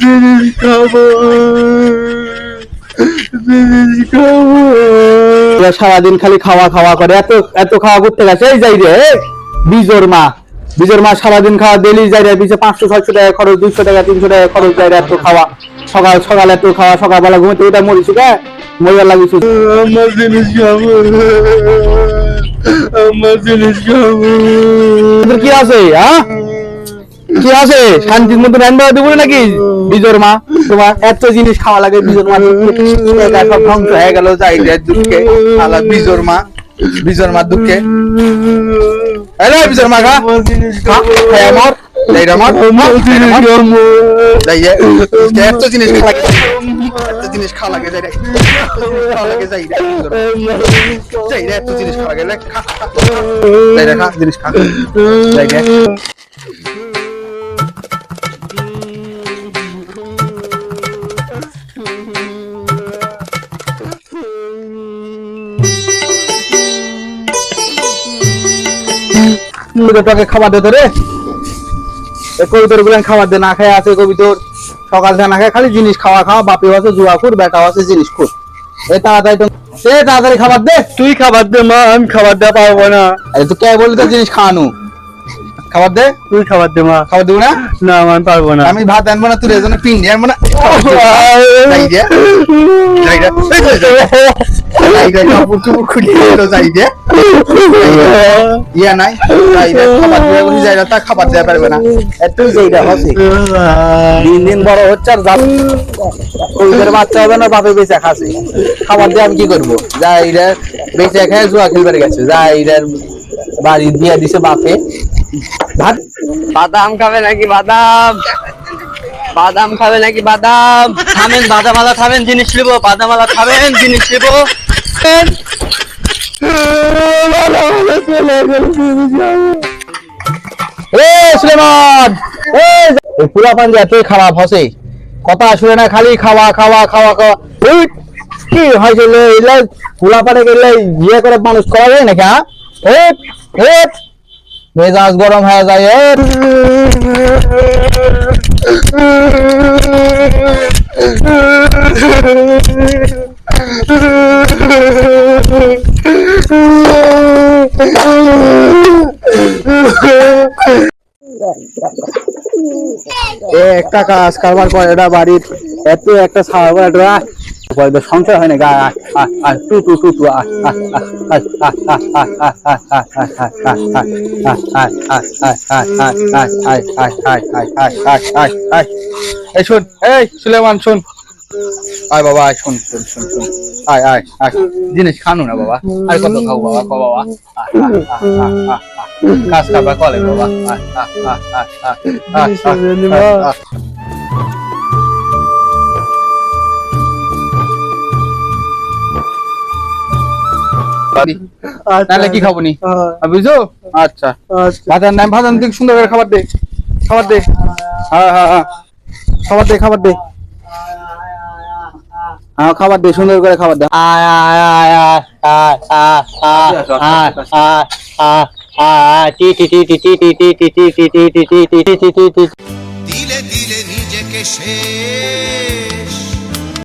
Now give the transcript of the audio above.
জিনিস খাব জিনিস খাব সারাদিন খালি খাওয়া খাওয়া করে এত এত খাওয়া করতে গেছে এই যাই রে বিজোর মা বিজোর মা সারাদিন খাওয়া ডেলি যাই রে পিছে পাঁচশো ছয়শো টাকা খরচ দুইশো টাকা তিনশো টাকা খরচ যাই রে এত খাওয়া। সকাল সকাল এত খাওয়া সকালবেলা ঘুমোতে এটা মরিছি কে? মরিয়া লাগিস আমার জিনিস খাব। আমার জিনিস খাব। কি আছে হ্যাঁ? কি আছে? শান্তির মতো রান্না দেবো নাকি? বিজোর মা তোমার এত জিনিস খাওয়া লাগে বিজোর মা সব ধ্বংস হয়ে গেল যাই দুঃখে। আলা বিজোর মা বিজোর মা দুঃখে। হ্যালো বিজোর মা খা। আমার এত জিনিস খাওয়া লাগে এত জিনিস খাওয়া লাগে যাই রে। খাওয়া লাগে যাই যাই রে এত জিনিস খাওয়া লাগে খা খা জিনিস খা। যাই খাবার দে রে এ কবিতর গুলেন খাবার দে না খায় আছে কবিতর। সকাল থেকে না খায় খালি জিনিস খাওয়া খাওয়া বাপি আছে জুয়া খুর বেটা আছে জিনিস খুর। এ তাড়াতাড়ি তো এ তাড়াতাড়ি খাবার দে। তুই খাবার দে মা আমি খাবার দেওয়া পারব না। আরে তুই কে বললি তো জিনিস খাওয়ানো। খাবার দে? তুই খাবার দে মা। খাবার দেবো না? না আমি পারব না। আমি ভাত আনব না তুই এজন্য পিন্ডি আনব না। ইয়া নাই খাবার দিয়ে বলি যাই রে দেওয়া পারবে না। এত যাই রে দিন দিন বড় হচ্ছে আর যাব বাচ্চা হবে না বাপে বেঁচে খাসি। খাবার দিয়ে আমি কি করব? যাই রে বেঁচে খেয়ে জুয়া খেলবার গেছে। যাই রে বাড়ি দিয়া দিছে বাপে। বাদাম খাবে নাকি বাদাম? বাদাম খাবে নাকি বাদাম? খাবেন বাদাম আলা খাবেন জিনিস নিব বাদাম আলা খাবেন জিনিস নিব। পুরা পাঞ্জা এতই খারাপ হসে কথা শুনে না খালি খাওয়া খাওয়া খাওয়া খাওয়া। কি হয়েছিল এগুলা পুরা পানে গেলে ইয়ে করে মানুষ করা যায় নাকি হ্যাঁ? মেজাজ গরম হয়ে যায় একটা কাজ কারবার করে, এটা বাড়ির এত একটা সারা সংসার হয় না, গা টু টু টু টু এই শুন এই সুলেমান শুন আয় বাবা আয় শুন শুন শুন শুন আয় আয় আয় জিনিস খানো না বাবা আর কত খাও বাবা ক বাবা কাজ খাবা কলে বাবা তাহলে কি খাব নি বুঝছ আচ্ছা ভাজার নাম ভাজার দিক সুন্দর করে খাবার দে খাবার দে হ্যাঁ হ্যাঁ হ্যাঁ খাবার দে খাবার দে হ্যাঁ খাবার দে সুন্দর করে খাবার দে আয় আয় আয় আয় আয় আয় আয় আয় আয় আয় টি টি টি টি টি টি টি টি টি টি টি টি টি টি টি টি টি দিলে দিলে নিজেকে সে